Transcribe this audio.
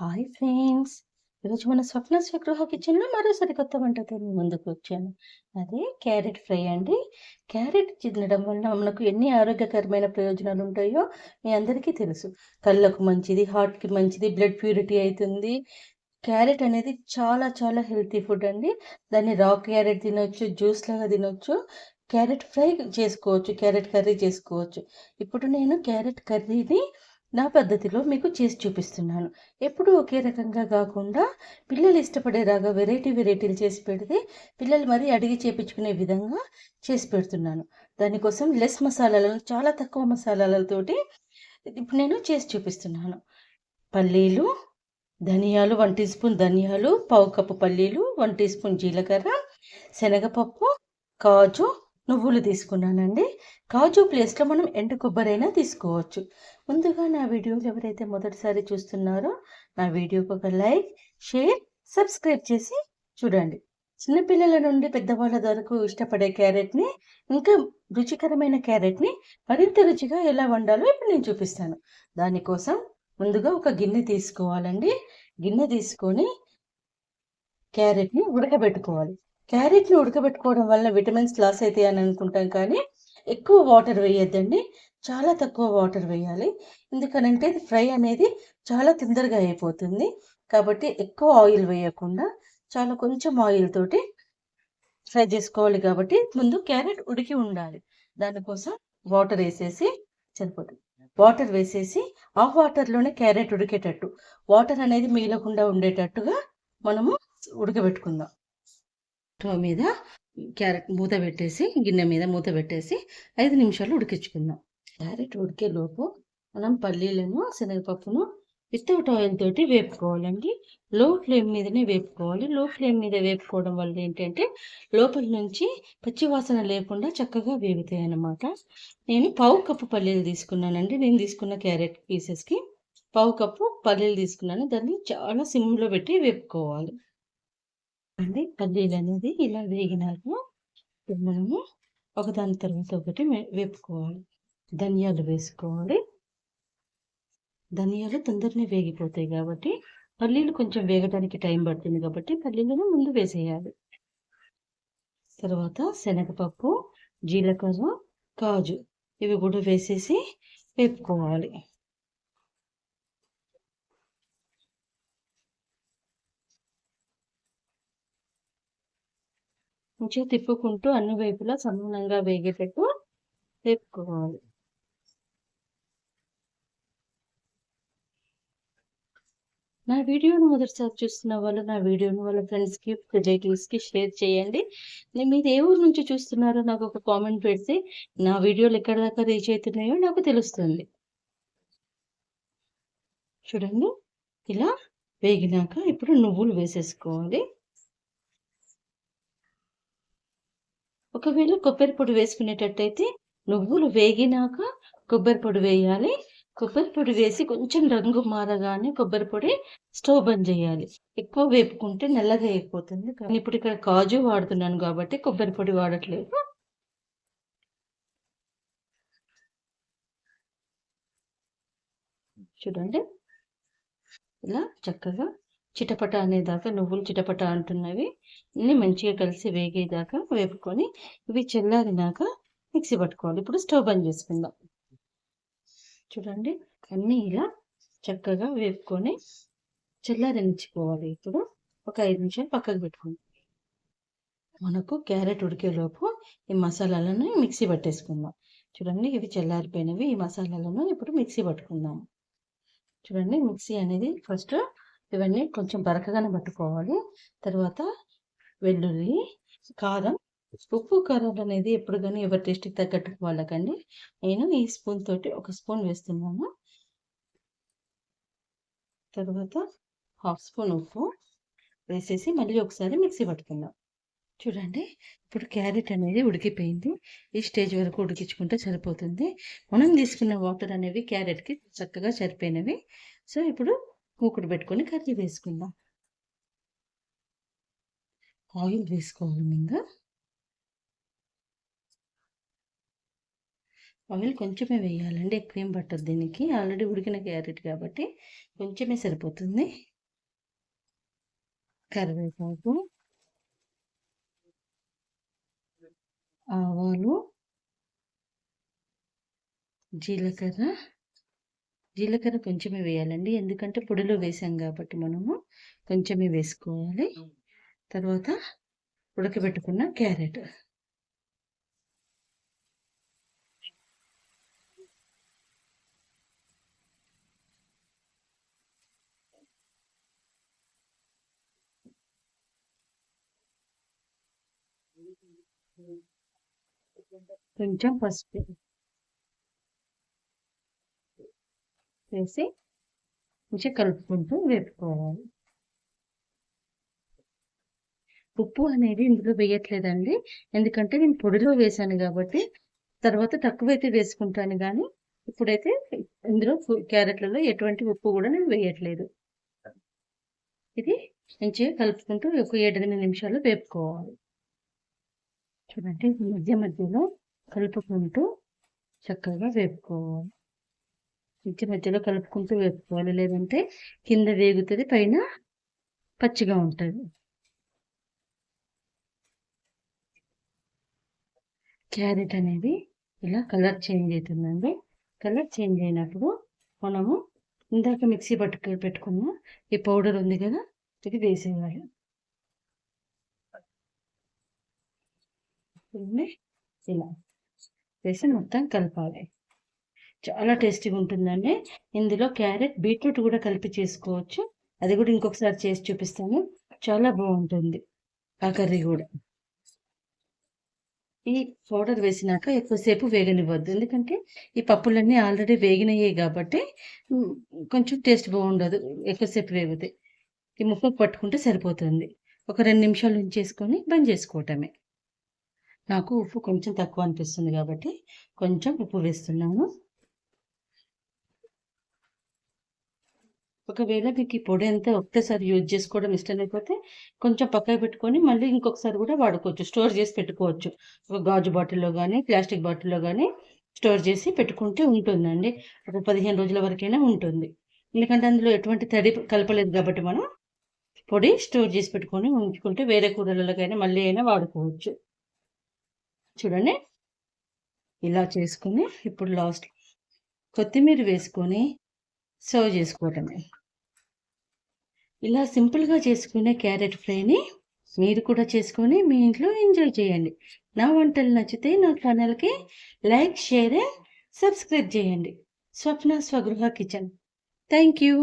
Hi friends. ఈరోజు మన స్వప్న స్వగృహ కిచెన్లో మరోసారి కొత్త వంటతో ముందుకు వచ్చాను. అదే క్యారెట్ ఫ్రై అండి. క్యారెట్ తినడం వల్ల మనకు ఎన్ని ఆరోగ్యకరమైన ప్రయోజనాలు ఉంటాయో మీ అందరికీ తెలుసు. కళ్ళకు మంచిది హార్ట్కి మంచిది బ్లడ్ ప్యూరిటీ అవుతుంది. క్యారెట్ అనేది చాలా చాలా హెల్తీ ఫుడ్ అండి. దాన్ని రా క్యారెట్ తినొచ్చు జ్యూస్ లాగా తినొచ్చు. క్యారెట్ ఫ్రై చేసుకోవచ్చు క్యారెట్ కర్రీ చేసుకోవచ్చు. ఇప్పుడు నేను క్యారెట్ కర్రీని నా పద్ధతిలో మీకు చేసి చూపిస్తున్నాను. ఎప్పుడూ ఒకే రకంగా కాకుండా పిల్లలు ఇష్టపడేలాగా వెరైటీ వెరైటీలు చేసి పెడితే పిల్లలు మరీ అడిగి చేపించుకునే విధంగా చేసి పెడుతున్నాను. దానికోసం లెస్ మసాలాలను చాలా తక్కువ మసాలాలతోటి ఇప్పుడు నేను చేసి చూపిస్తున్నాను. పల్లీలు ధనియాలు వన్ టీ స్పూన్ ధనియాలు పావు కప్పు పల్లీలు వన్ టీ స్పూన్ జీలకర్ర శనగపప్పు కాజు నువ్వులు తీసుకున్నానండి. కాజు ప్లేస్లో మనం ఎండు కొబ్బరైనా తీసుకోవచ్చు. ముందుగా నా వీడియోలు ఎవరైతే మొదటిసారి చూస్తున్నారో నా వీడియోకి ఒక లైక్ షేర్ సబ్స్క్రైబ్ చేసి చూడండి. చిన్నపిల్లల నుండి పెద్దవాళ్ళ వరకు ఇష్టపడే క్యారెట్ని ఇంకా రుచికరమైన క్యారెట్ని మరింత రుచిగా ఎలా వండాలో ఇప్పుడు నేను చూపిస్తాను. దానికోసం ముందుగా ఒక గిన్నె తీసుకోవాలండి. గిన్నె తీసుకొని క్యారెట్ని ఉడకబెట్టుకోవాలి. క్యారెట్ని ఉడకబెట్టుకోవడం వల్ల విటమిన్స్ లాస్ అవుతాయి అని అనుకుంటాం కానీ ఎక్కువ వాటర్ వేయొద్దండి. చాలా తక్కువ వాటర్ వేయాలి. ఎందుకనంటే ఇది ఫ్రై అనేది చాలా తొందరగా అయిపోతుంది. కాబట్టి ఎక్కువ ఆయిల్ వేయకుండా చాలా కొంచెం ఆయిల్ తోటి ఫ్రై చేసుకోవాలి కాబట్టి ముందు క్యారెట్ ఉడికి ఉండాలి. దానికోసం వాటర్ వేసేసి సరిపోతుంది వాటర్ వేసేసి ఆ వాటర్లోనే క్యారెట్ ఉడికేటట్టు. వాటర్ అనేది మిగలకుండా ఉండేటట్టుగా మనము ఉడకబెట్టుకుందాం. స్టవ్ మీద క్యారెట్ మూత పెట్టేసి గిన్నె మీద మూత పెట్టేసి ఐదు నిమిషాలు ఉడికించుకుందాం. క్యారెట్ ఉడికే లోపు మనం పల్లీలను శనగపప్పును వితౌట్ ఆయిల్ తోటి వేపుకోవాలండి. లో ఫ్లేమ్ మీదనే వేపుకోవాలి. లో ఫ్లేమ్ మీద వేపుకోవడం వల్ల ఏంటంటే లోపల నుంచి పచ్చివాసన లేకుండా చక్కగా వేగుతాయి అన్నమాట. నేను పావు కప్పు పల్లీలు తీసుకున్నానండి. నేను తీసుకున్న క్యారెట్ పీసెస్కి పావు కప్పు పల్లీలు తీసుకున్నాను. దాన్ని చాలా సిమ్లో పెట్టి వేపుకోవాలి. అండి పల్లీలు అనేది ఇలా వేగినాక మనము ఒకదాని తర్వాత ఒకటి వేపుకోవాలి. ధనియాలు వేసుకోవాలి. ధనియాలు తొందరనే వేగిపోతాయి కాబట్టి పల్లీలు కొంచెం వేగడానికి టైం పడుతుంది కాబట్టి పల్లీలను ముందు వేసేయాలి. తర్వాత శనగపప్పు జీలకర్ర కాజు ఇవి కూడా వేసేసి వేపుకోవాలి. మంచిగా తిప్పుకుంటూ అన్ని వైపులా సమానంగా వేగేటట్టు వేపుకోవాలి. నా వీడియోను మొదటిసారి చూస్తున్న వాళ్ళు నా వీడియోను వాళ్ళ ఫ్రెండ్స్కి రిలేటివ్స్కి షేర్ చేయండి. మీరు ఏ ఊరు నుంచి చూస్తున్నారో నాకు ఒక కామెంట్ పెడితే నా వీడియోలు ఎక్కడ దాకా రీచ్ అవుతున్నాయో నాకు తెలుస్తుంది. చూడండి. ఇలా వేగినాక ఇప్పుడు నువ్వులు వేసేసుకోవాలి. ఒకవేళ కొబ్బరి పొడి వేసుకునేటట్టయితే నువ్వులు వేగినాక కొబ్బరి పొడి వేయాలి. కొబ్బరి పొడి వేసి కొంచెం రంగు మారగానే కొబ్బరి పొడి స్టవ్ బంద్ చేయాలి. ఎక్కువ వేపుకుంటే నల్లగా అయిపోతుంది. కానీ ఇప్పుడు ఇక్కడ కాజు వాడుతున్నాను కాబట్టి కొబ్బరి పొడి వాడట్లేదు. చూడండి. ఇలా చక్కగా చిటపట అనేదాకా నువ్వులు చిటపట అంటున్నవి అన్నీ మంచిగా కలిసి వేగేదాకా వేపుకొని ఇవి చల్లారినాక మిక్సీ పట్టుకోవాలి. ఇప్పుడు స్టవ్ బంద్ చేసుకుందాం. చూడండి. అన్నీ ఇలా చక్కగా వేపుకొని చల్లారించుకోవాలి ఇప్పుడు ఒక ఐదు నిమిషాలు పక్కకు పెట్టుకుందాం మనకు క్యారెట్ ఉడికేలోపు ఈ మసాలాలను మిక్సీ పట్టేసుకుందాం. చూడండి ఇవి చల్లారిపోయినవి. ఈ మసాలాలను ఇప్పుడు మిక్సీ పట్టుకుందాం. చూడండి మిక్సీ అనేది ఫస్ట్ ఇవన్నీ కొంచెం బరకగానే పట్టుకోవాలి. తర్వాత వెల్లుల్లి కారం ఉప్పు కారం అనేది ఎప్పుడు కానీ ఎవరి టేస్ట్కి తగ్గట్టు వాళ్ళకండి నేను ఈ స్పూన్ తోటి ఒక స్పూన్ వేస్తున్నాను. తర్వాత హాఫ్ స్పూన్ ఉప్పు వేసేసి మళ్ళీ ఒకసారి మిక్సీ పట్టుకుందాం. చూడండి ఇప్పుడు క్యారెట్ అనేది ఉడికిపోయింది. ఈ స్టేజ్ వరకు ఉడికించుకుంటే సరిపోతుంది. మనం తీసుకున్న వాటర్ అనేవి క్యారెట్కి చక్కగా సరిపోయినవి. సో ఇప్పుడు కూకుడు పెట్టుకొని కర్రీ వేసుకుందాం. ఆయిల్ వేసుకోవాలి ఇంకా ఆయిల్ కొంచెమే వేయాలండి ఎక్కువ ఏం పట్టదు దీనికి. ఆల్రెడీ ఉడికిన క్యారెట్ కాబట్టి కొంచెమే సరిపోతుంది. కరివేపాకు ఆవాలు జీలకర్ర. జీలకర్ర కొంచెమే వేయాలండి ఎందుకంటే పొడిలో వేసాం కాబట్టి మనము కొంచెమే వేసుకోవాలి. తర్వాత ఉడకబెట్టుకున్న క్యారెట్. కొంచెం పసుపు వేసి కొంచెం కలుపుకుంటూ వేపుకోవాలి. ఉప్పు అనేది ఇందులో వేయట్లేదండి. ఎందుకంటే నేను పొడిలో వేసాను కాబట్టి తర్వాత తక్కువైతే వేసుకుంటాను కానీ ఇప్పుడైతే ఇందులో క్యారెట్లలో ఎటువంటి ఉప్పు కూడా నేను వేయట్లేదు. ఇది మంచిగా కలుపుకుంటూ ఒక ఏడెనిమిది నిమిషాలు వేపుకోవాలి. చూడండి మధ్య మధ్యలో కలుపుకుంటూ చక్కగా వేపుకోవాలి. మధ్య మధ్యలో కలుపుకుంటూ వేపుకోవాలి. లేదంటే కింద వేగుతుంది పైన పచ్చిగా ఉంటుంది. క్యారెట్ అనేది ఇలా కలర్ చేంజ్ అవుతుందండి. కలర్ చేంజ్ అయినప్పుడు మనము ఇందాక మిక్సీ పట్టుకు పెట్టుకున్న ఈ పౌడర్ ఉంది కదా ఇది వేసేయాలి. ఇలా. వేసి మొత్తం కలపాలి. చాలా టేస్టీగా ఉంటుందండి. ఇందులో క్యారెట్ బీట్రూట్ కూడా కలిపి చేసుకోవచ్చు. అది కూడా ఇంకొకసారి చేసి చూపిస్తాను. చాలా బాగుంటుంది. ఆ కర్రీ కూడా. ఈ పౌడర్ వేసినాక ఎక్కువసేపు వేగనివ్వద్దు. ఎందుకంటే ఈ పప్పులన్నీ ఆల్రెడీ వేగినయ్యాయి కాబట్టి కొంచెం టేస్ట్ బాగుండదు. ఎక్కువసేపు వేగితే. ఈ ముక్కకు పట్టుకుంటే సరిపోతుంది. ఒక రెండు నిమిషాలు ఉంచేసుకొని బంద్ చేసుకోవటమే. నాకు ఉప్పు కొంచెం తక్కువ అనిపిస్తుంది కాబట్టి కొంచెం ఉప్పు వేస్తున్నాను. ఒకవేళ మీకు ఈ పొడి అంతా ఒకటేసారి యూజ్ చేసుకోవడం ఇష్టం లేకపోతే కొంచెం పక్కకు పెట్టుకొని మళ్ళీ ఇంకొకసారి కూడా వాడుకోవచ్చు. స్టోర్ చేసి పెట్టుకోవచ్చు. ఒక గాజు బాటిల్లో కానీ ప్లాస్టిక్ బాటిల్లో కానీ స్టోర్ చేసి పెట్టుకుంటే ఉంటుందండి. ఒక పదిహేను రోజుల వరకైనా ఉంటుంది. ఎందుకంటే అందులో ఎటువంటి తడి కలపలేదు కాబట్టి మనం పొడి స్టోర్ చేసి పెట్టుకొని ఉంచుకుంటే వేరే కూరలకైనా మళ్ళీ అయినా వాడుకోవచ్చు. చూడండి. ఇలా చేసుకుని ఇప్పుడు లాస్ట్ కొత్తిమీర వేసుకొని సర్వ్ చేసుకోవటమే ఇలా సింపుల్గా చేసుకునే క్యారెట్ ఫ్రైని మీరు కూడా చేసుకొని మీ ఇంట్లో ఎంజాయ్ చేయండి. నా వంటలు నచ్చితే నా ఛానల్కి లైక్ షేర్ అండ్ సబ్స్క్రైబ్ చేయండి. Swapna Swagruha kitchen. Thank you